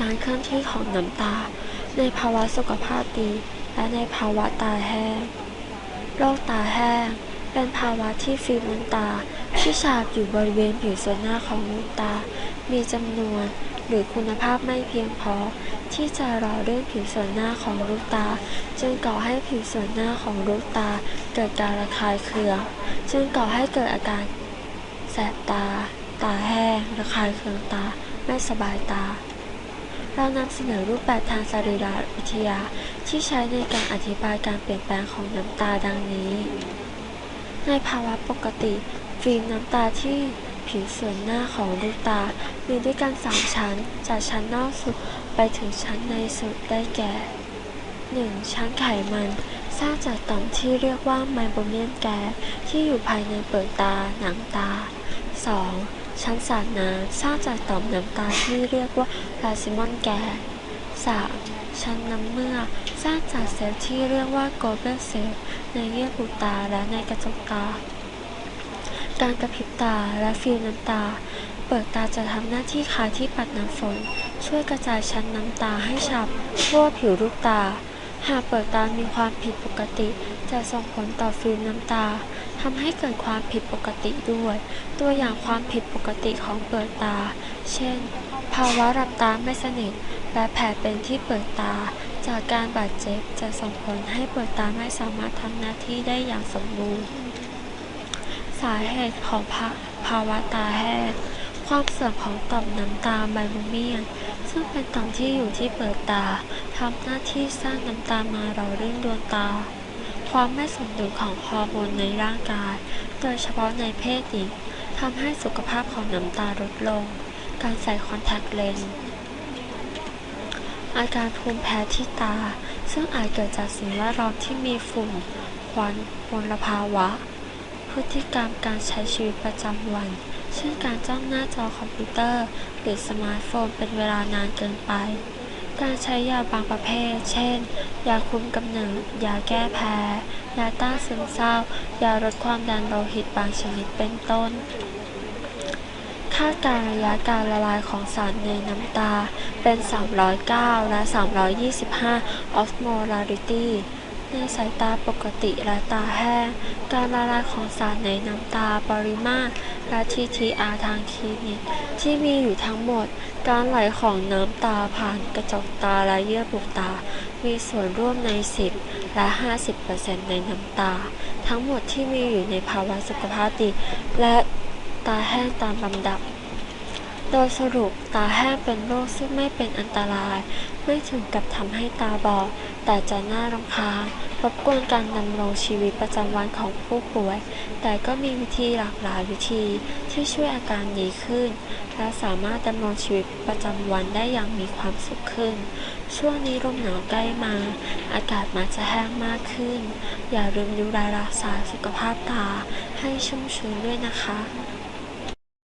การเคลื่อนที่ของน้ำตา ในภาวะสุขภาพดี และในภาวะตาแห้ง โรคตาแห้ง เป็นภาวะที่ฟิล์มน้ำตา ที่ฉาบอยู่บริเวณผิวส่วนหน้าของลูกตา มีจำนวนหรือคุณภาพไม่เพียงพอ ที่จะหล่อเลื่อนผิวส่วนหน้าของลูกตา จึงก่อให้ผิวส่วนหน้าของลูกตา เกิดการระคายเคือง จึงก่อให้เกิดอาการแสบตา ตาแห้ง ระคายเคืองตา ไม่สบายตา เรานำเสนอรูปแบบทางสรีรวิทยาที่ใช้ในการอธิบายการเปลี่ยนแปลงของน้ำตาดังนี้ ในภาวะปกติ ฟิล์มน้ำตาที่ผิวส่วนหน้าของลูกตา มีด้วยกันสามชั้น จากชั้นนอกสุดไปถึงชั้นในสุดได้แก่ 1. ชั้นไขมัน สร้างจากต่อมที่เรียกว่าไมโบเมียนแกสที่อยู่ภายในเปลือกตา หนังตา 2. ชั้นสารน้ำสร้างจากต่อมน้ำตาที่เรียกว่าพลาซิมอนแกส 3. ชั้นน้ำเมือสร้างจากเซลล์ที่เรียกว่าโกลเบลเซลล์ในเยื่อบุตาและในกระจกตา การกระพริบตาและฟิลน้ำตา เปลือกตาจะทำหน้าที่คล้ายที่ปัดน้ำฝน ช่วยกระจายชั้นน้ำตาให้ฉับทั่วผิวลูกตา หากเปลือกตามีความผิดปกติ จะส่งผลต่อฟิลน้ำตา ทำให้เกิดความผิดปกติด้วย ตัวอย่างความผิดปกติของเปลือกตา เช่น ภาวะหลับตาไม่สนิทและแผลเป็นที่เปลือกตา จากการบาดเจ็บจะส่งผลให้เปลือกตาไม่สามารถทำหน้าที่ได้อย่างสมบูรณ์ สาเหตุของภาภาวะตาแห้งความเสื่อมของต่อมน้ำตาไบโมเมียน ซึ่งเป็นต่อมที่อยู่ที่เปลือกตาทำหน้าที่สร้างน้ำตามาหล่อเลื่อนดวงตา ความไม่สมดุลของฮอร์โมนในร่างกาย โดยเฉพาะในเพศหญิงทำให้สุขภาพของน้ำตาลดลง การใส่คอนแทคเลนส์อาการภูมิแพ้ที่ตา ซึ่งอาจเกิดจากสิ่งแวดล้อมที่มีฝุ่น ควันมลภาวะ พฤติกรรมการใช้ชีวิตประจำวัน เช่นการจ้องหน้าจอคอมพิวเตอร์ หรือสมาร์ทโฟนเป็นเวลานานเกินไป การใช้ยาบางประเภท เช่น ยาคุมกำเนิด ยาแก้แพ้ ยาต้านซึมเศร้า ยาลดความดันโลหิตบางชนิดเป็นต้น คาดการระยะการละลายของสารในน้ำตาเป็น 309 และ 325 osmolarity ในสายตาปกติและตาแห้ง การละลายของสารในน้ำตาปริมาตรและ TTR ทางคลินิกที่มีอยู่ทั้งหมด การไหลของน้ำตาผ่านกระจกตาและเยื่อบุตา มีส่วนร่วมใน 10 และ 50%ในน้ำตา ทั้งหมดที่มีอยู่ในภาวะสุขภาพดี และตาแห้งตามลำดับ โดยสรุปตาแห้งเป็นโรคซึ่งไม่เป็นอันตราย ไม่ถึงกับทำให้ตาบอด แต่จะน่ารำคาญรบกวนการดำรงชีวิตประจำวันของผู้ป่วย แต่ก็มีวิธีหลากหลายวิธีที่ช่วยอาการดีขึ้น และสามารถดำรงชีวิตประจำวันได้อย่างมีความสุขขึ้น ช่วงนี้ลมหนาวใกล้มา อากาศมักจะแห้งมากขึ้น อย่าลืมดูแลรักษาสุขภาพตาให้ชุ่มชื้นด้วยนะคะ